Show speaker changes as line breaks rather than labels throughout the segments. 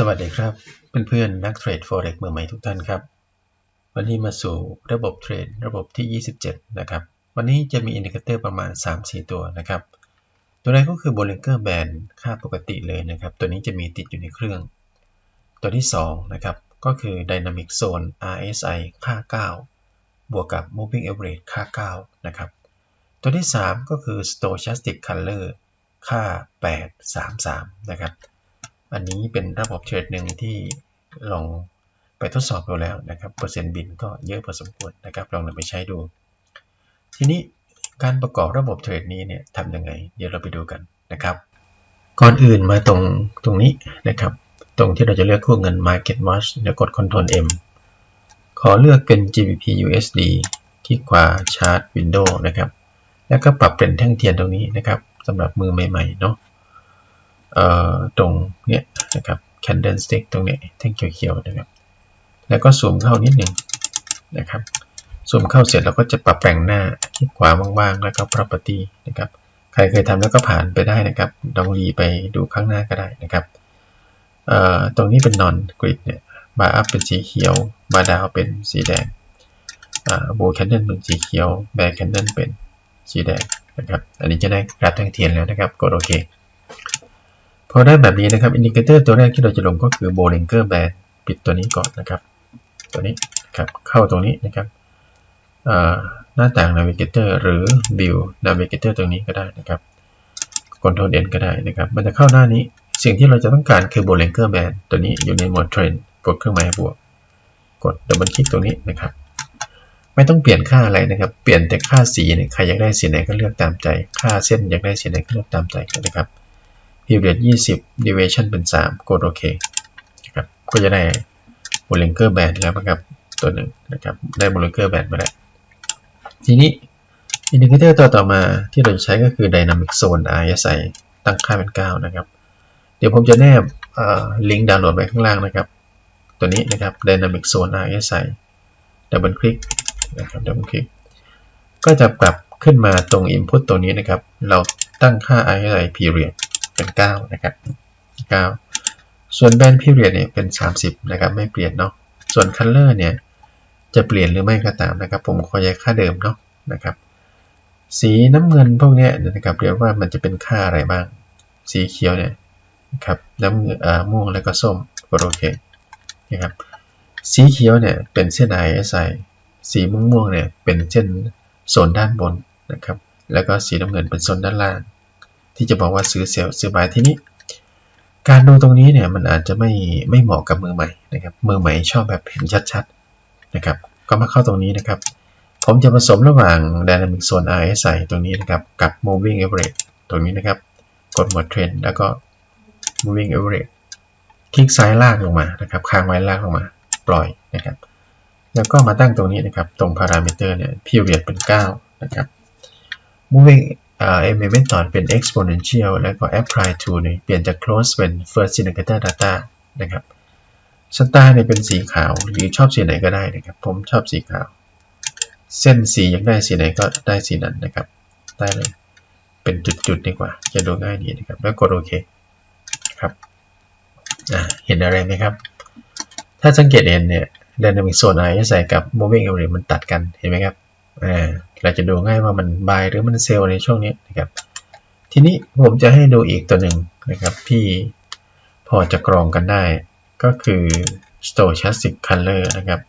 สวัสดีครับ เพื่อนๆ นักเทรด Forex มือใหม่ทุกท่านครับ วันนี้มาสู่ระบบเทรดระบบที่ 27 นะครับ วันนี้จะมีอินดิเคเตอร์ประมาณ 3-4 ตัวนะครับ ตัวแรกก็คือ Bollinger Band ค่าปกติเลยนะครับ ตัวนี้จะมีติดอยู่ในเครื่อง ตัวที่ 2 นะครับ ก็คือ Dynamic Zone RSI ค่า 9 บวกกับ Moving Average ค่า 9 นะครับ ตัวที่ 3 ก็คือ Stochastic Color ค่า 833 นะครับ อันนี้เป็นระบบเทรดหนึ่งที่ลองไปทดสอบดูแล้วนะครับ เปอร์เซ็นต์บินก็เยอะพอสมควรนะครับ ลองนำไปใช้ดู ทีนี้การประกอบระบบเทรดนี้เนี่ยทำยังไง เดี๋ยวเราไปดูกันนะครับ ก่อนอื่นมาตรงตรงนี้นะครับ ตรงที่เราจะเลือกคู่เงิน Market Watch แล้วกด Ctrl M ขอเลือกเป็น GBP USD คลิกขวา Chart Window นะครับ แล้วก็ปรับเป็นแท่งเทียนตรงนี้นะครับสำหรับมือใหม่ๆเนาะ ตรงเนี้ยนะครับ candlestick ตรงเนี้ยแท่งเขียวๆนะครับ แล้วก็ซูมเข้านิดหนึ่งนะครับซูมเข้าเสร็จเราก็จะปรับแปลงหน้าคลิกขวาว่างๆ แล้วก็ property นะครับ ใครเคยทำแล้วก็ผ่านไปได้นะครับลองรีไปดูข้างหน้าก็ได้นะครับตรงนี้เป็น non grid เนี่ยบาร์อัพเป็นสีเขียวบาร์ดาวเป็นสีแดงโบแคนเดนเป็นสีเขียวแบร์แคนเดนเป็นสีแดงนะครับ อันนี้จะได้กราฟแท่งเทียนแล้วนะครับ กดโอเค พอได้แบบนี้นะครับอินดิเคเตอร์ตัวแรกที่เราจะลงก็คือ Bollinger Band ปิดตัวนี้ก่อนนะครับ ตัวนี้นะครับเข้าตรงนี้นะครับหน้าต่าง Navigator หรือ View Navigator ตรงนี้ก็ได้นะครับ Control N ก็ได้นะครับ มันจะเข้าหน้านี้ สิ่งที่เราจะต้องการคือ Bollinger Band ตัวนี้อยู่ในโหมดเทรนกดเครื่องหมายบวก กดดับเบิลคลิกตรงนี้นะครับ ไม่ต้องเปลี่ยนค่าอะไรนะครับ เปลี่ยนแต่ค่าสีเนี่ยใครอยากได้สีไหนก็เลือกตามใจ ค่าเส้นอยากได้สีไหนก็เลือกตามใจนะครับ period 20 deviation เป็น 3 กดโอเคนะครับก็จะได้ Bollinger Band แล้วนะครับตัวหนึ่งนะครับได้ Bollinger Band มาแล้วทีนี้อินดิเคเตอร์ตัวต่อมาที่เราจะใช้ก็คือ Dynamic Zone RSI ตั้งค่าเป็น 9 นะครับ เดี๋ยวผมจะแนบลิงก์ดาวน์โหลดไว้ข้างล่างนะครับ ตัวนี้นะครับ Dynamic Zone RSI ดับเบิลคลิกนะครับดับเบิลคลิกก็จะปรับขึ้นมาตรง Input ตัวนี้นะครับ เราตั้งค่า RSI period เป็น 9 นะครับ 9 ส่วนแบนพิเรียดเนี่ยเป็น 30 นะครับ ไม่เปลี่ยนเนาะ ส่วนคัลเลอร์เนี่ยจะเปลี่ยนหรือไม่ก็ตามนะครับ ผมขอย้ายค่าเดิมเนาะนะครับ สีน้ำเงินพวกนี้นะครับเรียกว่ามันจะเป็นค่าอะไรบ้าง สีเขียวเนี่ยครับน้ำเงินอ่าม่วงแล้วก็ส้มก็โอเคนะครับ สีเขียวเนี่ยเป็นเส้น RSI สีม่วงๆเนี่ยเป็นเส้นโซนด้านบนนะครับ แล้วก็สีน้ำเงินเป็นโซนด้านล่าง ที่จะบอกว่าซื้อเซลล์ซื้อบายที่นี้ การดูตรงนี้เนี่ยมันอาจจะไม่ไม่เหมาะกับมือใหม่นะครับ มือใหม่ชอบแบบเห็นชัดๆนะครับ ก็มาเข้าตรงนี้นะครับ ผมจะผสมระหว่าง Dynamic Zone RSI ตรงนี้นะครับ กับ Moving Average ตรงนี้นะครับ กดหมวดเทรนแล้วก็ Moving Average คลิกซ้ายลากลงมานะครับ ค้างไว้ลากลงมา ปล่อยนะครับ แล้วก็มาตั้งตรงนี้นะครับ ตรง Parameter เนี่ย Period เป็น 9 นะครับ Moving เอ่อ m m ตอนเป็น exponential แล้วก็ apply to เนี่ยเปลี่ยนจาก close เป็น first indicator data นะครับ star เนี่ยเป็นสีขาว หรือชอบสีไหนก็ได้นะครับ ผมชอบสีขาว เส้นสีอยากได้สีไหนก็ได้สีนั้นนะครับ ได้เลย เป็นจุดๆดีกว่า จะดูง่ายดีนะครับ แล้วกดโอเคครับเห็นอะไรไหมครับ ถ้าสังเกตเห็นเนี่ย dynamic zone RSI กับ moving average มันตัดกัน เห็นไหมครับ เราจะดูง่ายว่ามันบายหรือมันเซลในช่วงนี้นะครับทีนี้ผมจะให้ดูอีกตัวหนึ่งนะครับที่พอจะกรองกันได้ก็คือ stochastic color นะครับ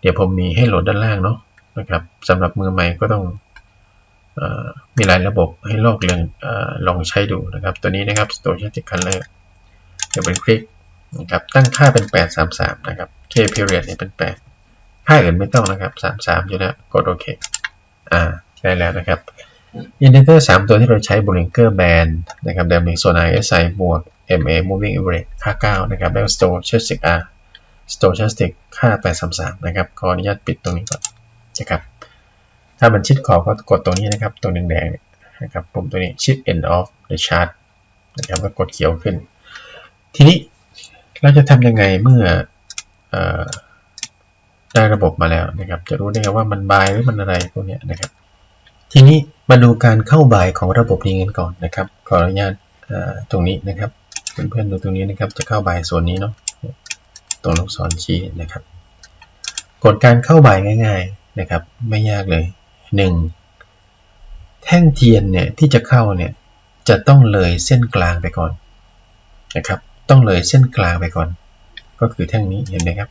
เดี๋ยวผมมีให้โหลดด้านล่างเนาะนะครับสำหรับมือใหม่ก็ต้องอมีหลายระบบให้ลอกเรียนลองใช้ดูนะครับ ตัวนี้นะครับ stochastic color เดี๋ยวเป็นคลิกนะครับตั้งค่าเป็น 833 นะครับ k period นี่เป็น 8 ค่าอื่นไม่ต้องนะครับสามสามอยู่แล้วกดโอเคอ่าได้แล้วนะครับอินดิเคเตอร์สามตัวที่เราใช้ Bollinger Band นะครับเดิมมีโซน RSI บวก MA Moving Average ค่า 9 นะครับ แล้ว Stochastic R Stochastic ค่า 833 นะครับ ขออนุญาตปิดตรงนี้ก่อนนะครับ ถ้ามันชิดขอบก็กดตรงนี้นะครับ ตรงแดงๆนะครับ ปุ่มตัวนี้ชิด End of the chart นะครับก็กดเขียวขึ้น ทีนี้เราจะทำยังไงเมื่อได้ ระบบมาแล้วนะครับ จะรู้ได้ไงว่ามันบายหรือมันอะไรพวกนี้นะครับ ทีนี้มาดูการเข้าบายของระบบนี้กันก่อนนะครับ ขออนุญาตตรงนี้นะครับเพื่อนๆดูตรงนี้นะครับ จะเข้าบายโซนนี้เนาะตรงลูกศรชี้นะครับ กฎการเข้าบายง่าย ๆนะครับ ไม่ยากเลย 1. แท่งเทียนเนี่ยที่จะเข้าเนี่ยจะต้องเลยเส้นกลางไปก่อนนะครับ ต้องเลยเส้นกลางไปก่อน ก็คือแท่งนี้เห็นไหมครับ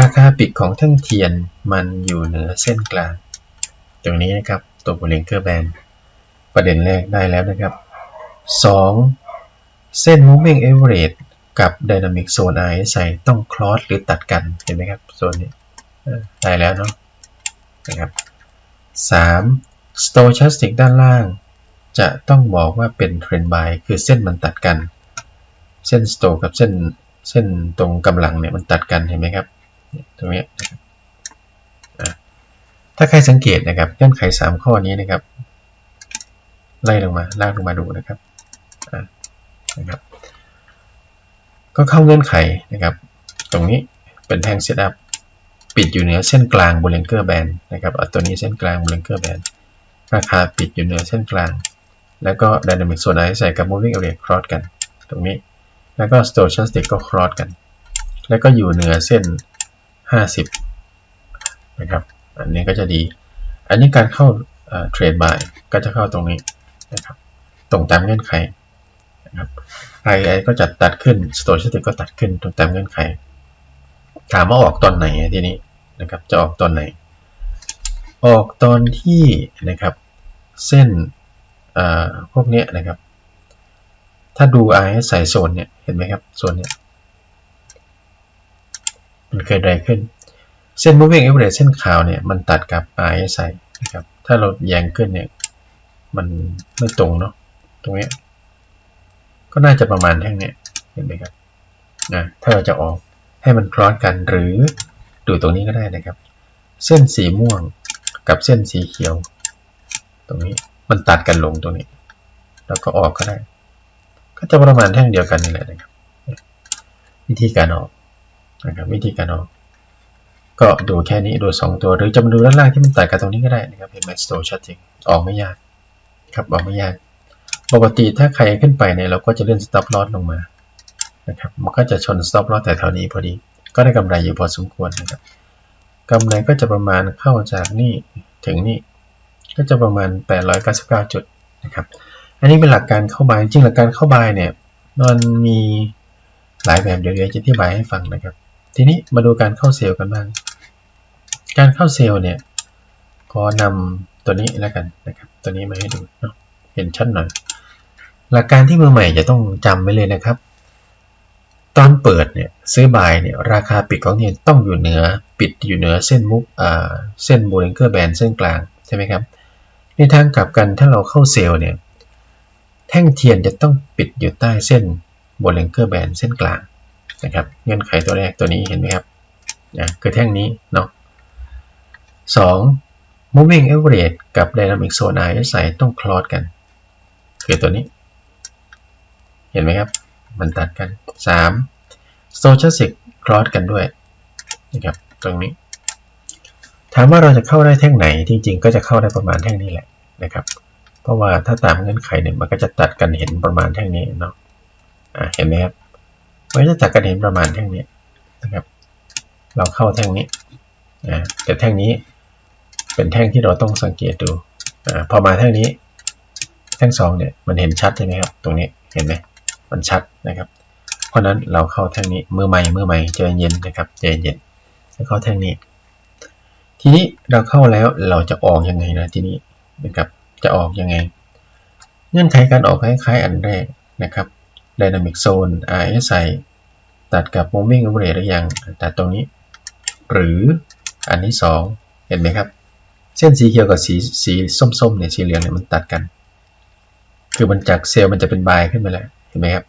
ราคาปิดของแท่งเทียนมันอยู่เหนือเส้นกลาง ตรงนี้นะครับตัวบริเกอร์แบนประเด็นแรกได้แล้วนะครับ 2. เส้น moving average กับ dynamic zone RSI ต้องคลอสหรือตัดกันเห็นไหมครับโซนนี้ได้แล้วเนาะนะครับ 3. stochastic ด้านล่าง จะต้องบอกว่าเป็น trend buy คือเส้นมันตัดกัน เส้น sto กับเส้นเส้นตรงกำลังเนี่ยมันตัดกันเห็นไหมครับ ตรงนี้ถ้าใครสังเกตนะครับเงื่อนไข 3 ข้อนี้นะครับ ไล่ลงมาลากลงมาดูนะครับนะครับ ก็เข้าเงื่อนไขนะครับ ตรงนี้เป็นแท่งเซตอัพปิดอยู่เหนือเส้นกลางบนเลนเกอร์แบนนะครับเอาตัวนี้เส้นกลางบนเลนเกอร์แบนราคาปิดอยู่เหนือเส้นกลาง แล้วก็ Dynamic Zone RSI กับ Moving Average cross กัน ตรงนี้ แล้วก็ Stochastic ก็ cross กัน แล้วก็อยู่เหนือเส้น 50 นะครับ อันนี้ก็จะดี อันนี้การเข้าเทรดบายก็จะเข้าตรงนี้นะครับ ตรงตามเงื่อนไขนะครับ RSI ก็จะตัดขึ้น Stochastic ก็ตัดขึ้นตรงตามเงื่อนไข ถามว่าออกตอนไหนทีนี้นะครับ จะออกตอนไหน ออกตอนที่นะครับเส้นพวกนี้นะครับ ถ้าดู RSI โซนเนี่ย เห็นไหมครับ โซนเนี้ย มันเกิดอะไรขึ้น เส้น moving average เส้นขาวเนี่ยมันตัดกับ RSI นะครับถ้าเราแยงขึ้นเนี่ยมันไม่ตรงเนาะตรงนี้ก็น่าจะประมาณแท่งเนี้ยเห็นไหมครับนะถ้าเราจะออกให้มันคล้อนกันหรือดูตรงนี้ก็ได้นะครับ เส้นสีม่วงกับเส้นสีเขียว ตรงนี้มันตัดกันลงตรงนี้ แล้วก็ออกก็ได้ ก็จะประมาณแท่งเดียวกันนี่แหละนะครับ วิธีการออก นะครับวิธีการออก ก็ดูแค่นี้ดู 2 ตัวหรือจะมาดูด้านล่างที่มันแตัดกันตรงนี้ก็ได้นะครับเห็นไหมสโตชัดจริงออกไม่ยากครับออกไม่ยากปกติถ้าใครขึ้นไปเนี่ยเราก็จะเลื่อน stop loss ลงมานะครับมันก็จะชน stop loss แต่แถวนี้พอดี ก็ได้กำไรอยู่พอสมควรนะครับกำไรก็จะประมาณเข้าจากนี่ถึงนี่ก็จะประมาณ 899 จุดนะครับ อันนี้เป็นหลักการเข้าบายจริงหลักการเข้าบายเนี่ยมันมีหลายแบบเดี๋ยวจะอธิบายให้ฟังนะครับ ทีนี้มาดูการเข้าเซลล์กันบ้าง การเข้าเซลล์เนี่ยขอนำตัวนี้แล้วกันนะครับ ตัวนี้มาให้ดูเนาะเห็นชัดหน่อย หลักการที่มือใหม่จะต้องจำไว้เลยนะครับ ตอนเปิดเนี่ยซื้อบายเนี่ยราคาปิดของเนี่ยต้องอยู่เหนือปิดอยู่เหนือเส้นมุกอ่าเส้นบูเลนเกอร์แบนเส้นกลางใช่ไหมครับ ในทางกลับกันถ้าเราเข้าเซลล์เนี่ยแท่งเทียนจะต้องปิดอยู่ใต้เส้นบนเลนเกอร์แบนเส้นกลาง นะครับ เงื่อนไขตัวแรกตัวนี้เห็นไหมครับนะคือแท่งนี้เนาะสอง moving average กับ dynamic zone RSI ต้องคลอสกัน คือตัวนี้ เห็นไหมครับ มันตัดกัน 3. stochastic คลอสกันด้วยนะครับตรงนี้ ถามว่าเราจะเข้าได้แท่งไหน จริงๆ ก็จะเข้าได้ประมาณแท่งนี้แหละนะครับ เพราะว่าถ้าตามเงื่อนไขเนี่ยมันก็จะตัดกันเห็นประมาณแท่งนี้เนาะะเห็นไหมครับ มันจะตัดกันเห็นประมาณแท่งนี้นะครับ เราเข้าแท่งนี้นะแต่แท่งนี้เป็นแท่งที่เราต้องสังเกตดูอพอมาแท่งนี้ แท่งสองเนี่ยมันเห็นชัดใช่ไหมครับ ตรงนี้เห็นไหมมันชัดนะครับ เพราะนั้นเราเข้าแท่งนี้มือใหม่มือใหม่ใจเย็นนะครับใจเย็นเข้าแท่งนี้ ทีนี้เราเข้าแล้วเราจะออกยังไงนะทีนี้นะครับจะออกยังไง เงื่อนไขการออกคล้ายๆอันแรกนะครับ Dynamic Zone RSI ตัดกับ Moving Average หรือยัง ตัดตรงนี้ หรืออันที่ 2 เห็นไหมครับ เส้นสีเขียวกับสีสีส้มๆเนี่ยสีเหลืองเนี่ยมันตัดกัน คือมันจากเซลล์มันจะเป็นบายขึ้นมาแล้วเห็นไหมครับ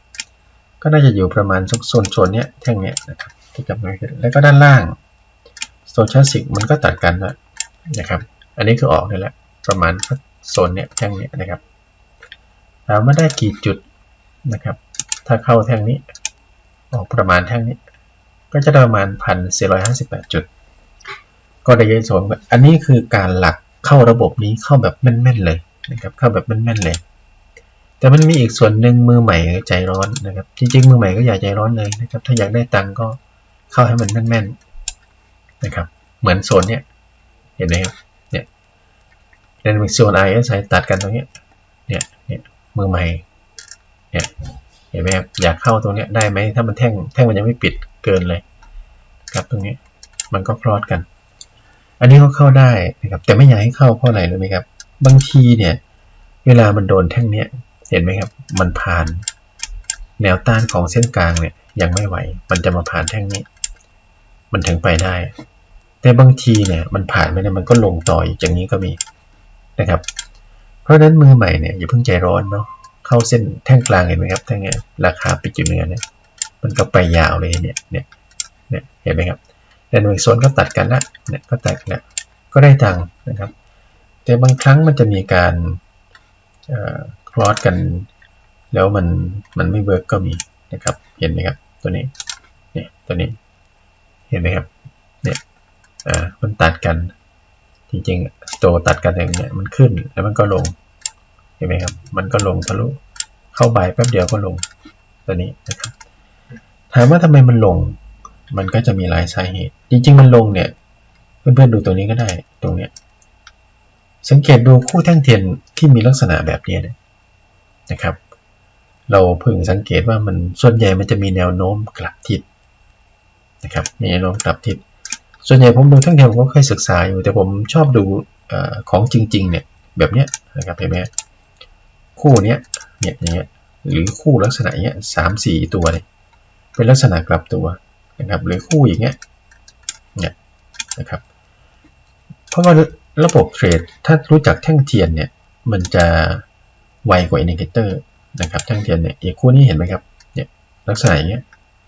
ก็น่าจะอยู่ประมาณโซนโซนเนี้ยแท่งเนี้ยนะครับที่กำลังแล้วก็ด้านล่างโซนชาสิกมันก็ตัดกันแล้วนะครับ อันนี้คือออกได้แล้วประมาณโซนเนี้ยแท่งเนี้ยนะครับถามว่าได้กี่จุดนะครับ ถ้าเข้าแท่งนี้ ออกประมาณแท่งนี้ ก็จะประมาณพันสี่ร้อยห้าสิบแปดจุด ก็ได้ยอะสมอันนี้คือการหลักเข้าระบบนี้เข้าแบบแม่นๆเลยนะครับเข้าแบบแม่นๆเลย แต่มันมีอีกส่วนหนึ่งมือใหม่ใจร้อนนะครับ จริงๆ มือใหม่ก็อย่าใจร้อนเลยนะครับ ถ้าอยากได้ตังก็เข้าให้มันแม่นๆนะครับ เหมือนโซนเนี้ยเห็นไหมครับเนี่ยเรนมิกโซนไอเอสไตัดกันตรงเนี้ยเนี่ยเนี่ยมือใหม่เนี่ย เห็นไหมครับอยากเข้าตรงนี้ได้ไหมถ้ามันแท่งแท่งมันยังไม่ปิดเกินเลยครับตรงนี้มันก็คลอดกัน อันนี้ก็เข้าได้นะครับแต่ไม่อยากให้เข้าเพราะอะไรรู้ไหมครับบางทีเนี่ยเวลามันโดนแท่งเนี้ยเห็นไหมครับมันผ่านแนวต้านของเส้นกลางเนี่ยยังไม่ไหว มันจะมาผ่านแท่งนี้ มันถึงไปได้ แต่บางทีเนี่ยมันผ่านไม่ได้มันก็ลงต่ออีกอย่างนี้ก็มีนะครับ เพราะฉะนั้นมือใหม่เนี่ยอย่าเพิ่งใจร้อนเนาะ เข้าเส้นแท่งกลางเห็นไหมครับแท่งเนี้ยราคาปิดอยู่เหนือเนี่ยมันก็ไปยาวเลยเนี่ยเนี่ยเนี่ยเห็นไหมครับแดนวิกโซนก็ตัดกันละเนี่ยก็ตัดกันละก็ได้ตังค์นะครับ แต่บางครั้งมันจะมีการคลอสกัน แล้วมันมันไม่เวิร์กก็มีนะครับเห็นไหมครับตัวนี้เนี่ยตัวนี้เห็นไหมครับเนี่ยอ่ามันตัดกันจริงๆโตตัดกันอย่างเงี้ยมันขึ้นแล้วมันก็ลง ห็นไหมครับ มันก็ลงทะลุเข้าใบแป๊บเดียวก็ลงตัวนี้นะครับถามว่าทำไมมันลง มันก็จะมีหลายสาเหตุ จริง ๆ มันลงเนี่ย เพื่อนๆดูตัวนี้ก็ได้ตรงเนี้ยสังเกตดูคู่แท่งเทียนที่มีลักษณะแบบนี้นะครับ เราเพึงสังเกตว่ามันส่วนใหญ่มันจะมีแนวโน้มกลับทิศนะครับมีแนวโน้มกลับทิศส่วนใหญ่ผมดูแท่งเทียนผมก็เคยศึกษาอยู่แต่ผมชอบดูอของจริงๆเนี่ยแบบเนี้ยนะครับเห็นไหม คู่เนี้ยเนี่ยอย่างเงี้ยหรือคู่ลักษณะเนี้ยสามสี่ตัวเนี่ยเป็นลักษณะกลับตัวนะครับหรือคู่อย่างเงี้ยเนี่ยนะครับเพราะว่าระบบเทรดถ้ารู้จักแท่งเทียนเนี่ยมันจะไวกว่าอินดิเคเตอร์นะครับแท่งเทียนเนี่ยอีกคู่นี้เห็นไหมครับเนี่ยลักษณะอย่างเงี้ย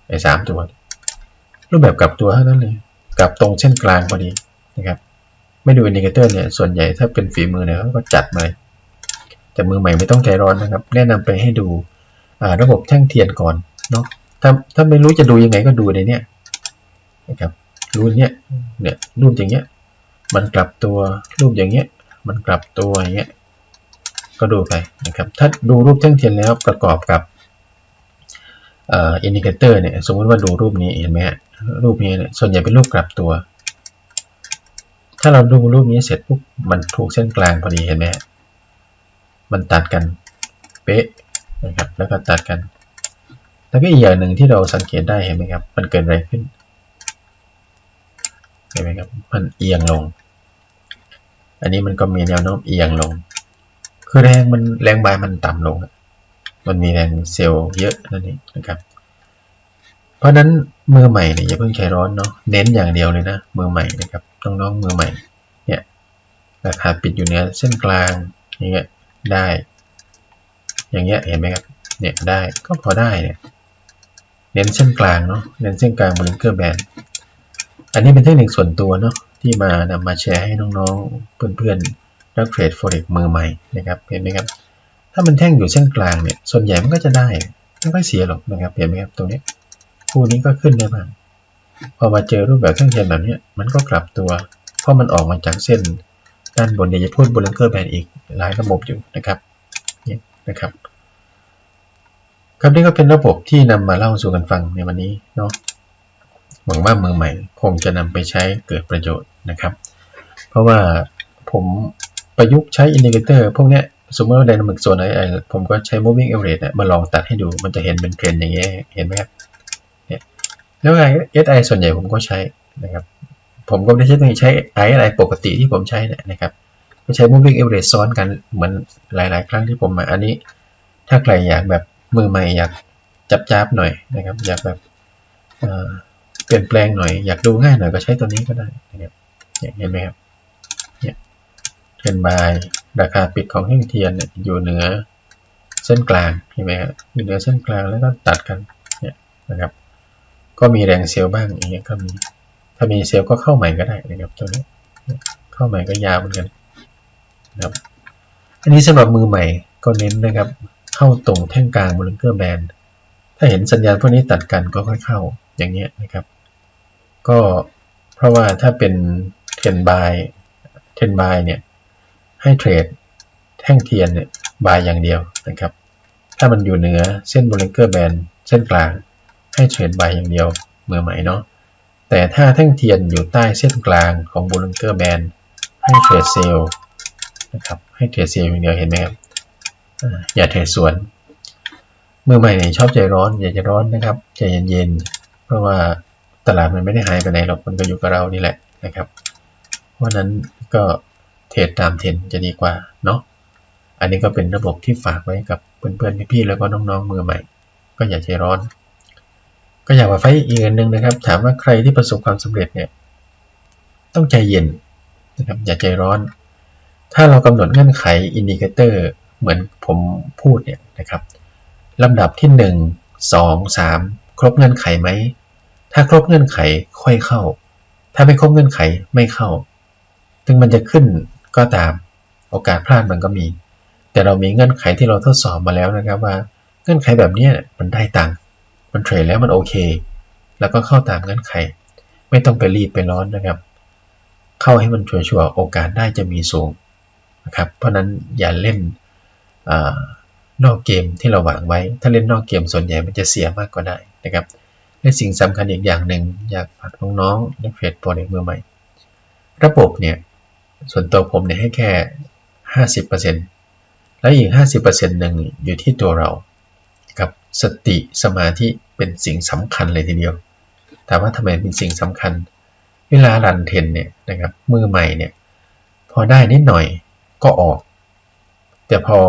ไอ้สามตัว รูปแบบกลับตัวเท่านั้นเลยกลับตรงเส้นกลางพอดีนะครับไม่ดูอินดิเคเตอร์เนี่ยส่วนใหญ่ถ้าเป็นฝีมือเนี่ยเขาก็จัดมาเลย แต่มือใหม่ไม่ต้องใจร้อนนะครับ แนะนำไปให้ดูระบบแท่งเทียนก่อนเนาะถ้าถ้าไม่รู้จะดูยังไงก็ดูในเนี้ยนะครับรูปเนี้ยเนี่ยรูปอย่างเงี้ยมันกลับตัวรูปอย่างเงี้ยมันกลับตัวอย่างเงี้ยก็ดูไปนะครับถ้าดูรูปแท่งเทียนแล้วประกอบกับอินดิเคเตอร์เนี่ยสมมติว่าดูรูปนี้เห็นไหมฮะรูปนี้เนี่ยส่วนใหญ่เป็นรูปกลับตัว ถ้าเราดูรูปนี้เสร็จปุ๊บมันถูกเส้นกลางพอดีเห็นไหม มันตัดกันเป๊ะนะครับแล้วก็ตัดกัน แล้วก็อีกอย่างหนึ่งที่เราสังเกตได้เห็นไหมครับ มันเกิดอะไรขึ้นเห็นไหมครับมันเอียงลง อันนี้มันก็มีแนวโน้มเอียงลง คือแรงมันแรงบายมันต่ำลง มันมีแรงเซลล์เยอะนั่นเองนะครับ เพราะนั้นมือใหม่เนี่ยอย่าเพิ่งใจร้อนเนาะเน้นอย่างเดียวเลยนะมือใหม่นะครับน้องๆมือใหม่เนี่ยราคาปิดอยู่เนี้ยเส้นกลางอย่างเงี้ย ได้ อย่างเงี้ยเห็นไหมครับ เนี่ยได้ก็พอได้เนี่ยเน้นเส้นกลางเนาะเน้นเส้นกลางบนลิงเกอร์แบนอันนี้เป็นเทคนิคส่วนตัวเนาะที่มานำมาแชร์ให้น้องๆ เพื่อนๆนักเทรดโฟเร็กมือใหม่นะครับเห็นไหมครับถ้ามันแท่งอยู่เส้นกลางเนี่ยส่วนใหญ่มันก็จะได้ไม่ค่อยเสียหรอกนะครับเห็นไหมครับตรงนี้คู่นี้ก็ขึ้นได้บ้างพอมาเจอรูปแบบแท่งเทียนแบบนี้มันก็กลับตัว เพราะมันออกมาจากเส้น ด้านบนเดี๋ยวจะพูดบนลิงเกอร์แบนอีกหลายระบบอยู่นะครับนี่นะครับ ครับนี่ก็เป็นระบบที่นำมาเล่าสู่กันฟังในวันนี้เนาะหวังว่ามือใหม่คงจะนำไปใช้เกิดประโยชน์นะครับ เพราะว่าผมประยุกต์ใช้อินดิเคเตอร์พวกนี้สมมติว่าไดนามิกโซนไอผมก็ใช้ moving average มาลองตัดให้ดูมันจะเห็นเป็นเทรนอย่างเงี้ยเห็นไหมครับเนี่ยแล้วไอ SI ส่วนใหญ่ผมก็ใช้นะครับ ผมก็ไม่ได้ใช้ใช้ ISI ปกติที่ผมใช้นะครับไม่ใช้ moving average ซ้อนกันเหมือนหลาย ๆ ครั้งที่ผมมาอันนี้ ถ้าใครอยากแบบมือใหม่อยากจับจับหน่อยนะครับ อยากแบบเปลี่ยนแปลงหน่อย อยากดูง่ายหน่อยก็ใช้ตัวนี้ก็ได้นะครับเห็นไหมครับเนี่ยเทรนบายราคาปิดของแท่งเทียนเนี่ยอยู่เหนือเส้นกลางเห็นไหมครับอยู่เหนือเส้นกลางแล้วก็ตัดกันเนี่ยนะครับ ก็มีแรงเซลล์บ้างอย่างเงี้ยก็มี ถ้ามีเซลล์ก็เข้าใหม่ก็ได้นะครับตัวนี้เข้าใหม่ก็ยาวเหมือนกันนะครับอันนี้สำหรับมือใหม่ก็เน้นนะครับ เข้าตรงแท่งกลางบนลิงเกอร์แบนถ้าเห็นสัญญาณพวกนี้ตัดกันก็ค่อยเข้าอย่างเงี้ยนะครับ ก็เพราะว่าถ้าเป็นเทนบายเทนบายเนี่ยให้เทรดแท่งเทียนเนี่ยบายอย่างเดียวนะครับ ถ้ามันอยู่เหนือเส้นบริเกอร์แบนเส้นกลาง ให้เทรดบายอย่างเดียวมือใหม่เนาะ แต่ถ้าแท่งเทียนอยู่ใต้เส้นกลางของบริเกอร์แบนให้เทรดเซลล์นะครับให้เทรดเซลล์อย่างเดียวเห็นไหมครับอย่าเทรดสวน เมื่อใหม่เนี่ยชอบใจร้อน อย่าใจร้อนนะครับใจเย็นๆเพราะว่าตลาดมันไม่ได้หายไปไหนหรอกมันก็อยู่กับเรานี่แหละนะครับ เพราะนั้นก็เทรดตามเทรนจะดีกว่าเนาะอันนี้ก็เป็นระบบที่ฝากไว้กับเพื่อนๆพี่ๆแล้วก็น้องๆมือใหม่ ก็อย่าใจร้อน ก็อยากมาไฟอีกอันหนึ่งนะครับ ถามว่าใครที่ประสบความสำเร็จเนี่ยต้องใจเย็นนะครับอย่าใจร้อน ถ้าเรากำหนดเงื่อนไขอินดิเคเตอร์เหมือนผมพูดเนี่ยนะครับลำดับที่ 1 2 3 ครบเงื่อนไขไหม ถ้าครบเงื่อนไขค่อยเข้า ถ้าไม่ครบเงื่อนไขไม่เข้า ถึงมันจะขึ้นก็ตามโอกาสพลาดมันก็มี แต่เรามีเงื่อนไขที่เราทดสอบมาแล้วนะครับว่า เงื่อนไขแบบนี้มันได้ตังค์ มันเทรดแล้วมันโอเค แล้วก็เข้าตามเงื่อนไข ไม่ต้องไปรีบไปร้อนนะครับ เข้าให้มันชัวร์ๆโอกาสได้จะมีสูงนะครับ เพราะนั้นอย่าเล่นนอกเกมที่เราหวางไว้ ถ้าเล่นนอกเกมส่วนใหญ่มันจะเสียมากกว่าได้นะครับและสิ่งสำคัญอีกอย่างหนึ่งอยากฝากน้องๆนักเทรดโปรเด็กมือใหม่ ระบบเนี่ยส่วนตัวผมเนี่ยให้แค่ 50%แล้วอีก 50%หนึ่งอยู่ที่ตัวเรา กับสติสมาธิ เป็นสิ่งสำคัญเลยทีเดียวถามว่าทำไมเป็นสิ่งสำคัญ เวลารันเทนเนี่ยนะครับมือใหม่เนี่ยพอได้นิดหน่อยก็ออก แต่พอ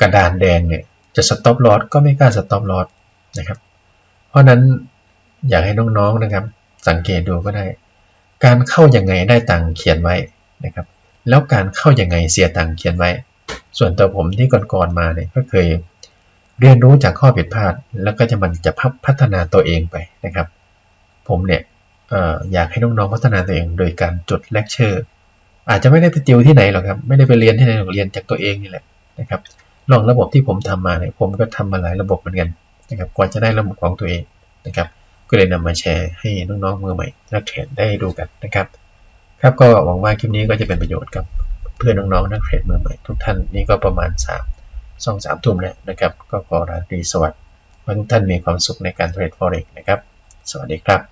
กระดานแดงเนี่ยจะสต็อปลอสก็ไม่กล้าสต็อปลอสนะครับ เพราะนั้นอยากให้น้องๆนะครับ สังเกตดูก็ได้ การเข้ายังไงได้ตังเขียนไว้นะครับ แล้วการเข้ายังไงเสียตังเขียนไว้ ส่วนตัวผมที่ก่อนๆมาเนี่ยก็เคย เรียนรู้จากข้อผิดพลาด แล้วก็จะมันจะพัฒนาตัวเองไปนะครับ ผมเนี่ยอยากให้น้องๆพัฒนาตัวเองโดยการจดเลคเชอร์ อาจจะไม่ได้ไปติวที่ไหนหรอกครับ ไม่ได้ไปเรียนที่ไหนหรอกเรียนจากตัวเองนี่แหละนะครับ ลองระบบที่ผมทำมาเนี่ยผมก็ทำมาหลายระบบเหมือนกันนะครับ กว่าจะได้ระบบของตัวเองนะครับ ก็เลยนำมาแชร์ให้น้องๆมือใหม่นักเทรดได้ดูกันนะครับ ครับก็หวังว่าคลิปนี้ก็จะเป็นประโยชน์กับเพื่อนน้องๆนักเทรดมือใหม่ทุกท่านนี่ก็ประมาณ3 สองสามทุ่มแล้วนะครับ ก็ขอราตรีสวัสดิ์ว่าทุกท่านมีความสุขในการเทรด forex นะครับ สวัสดีครับ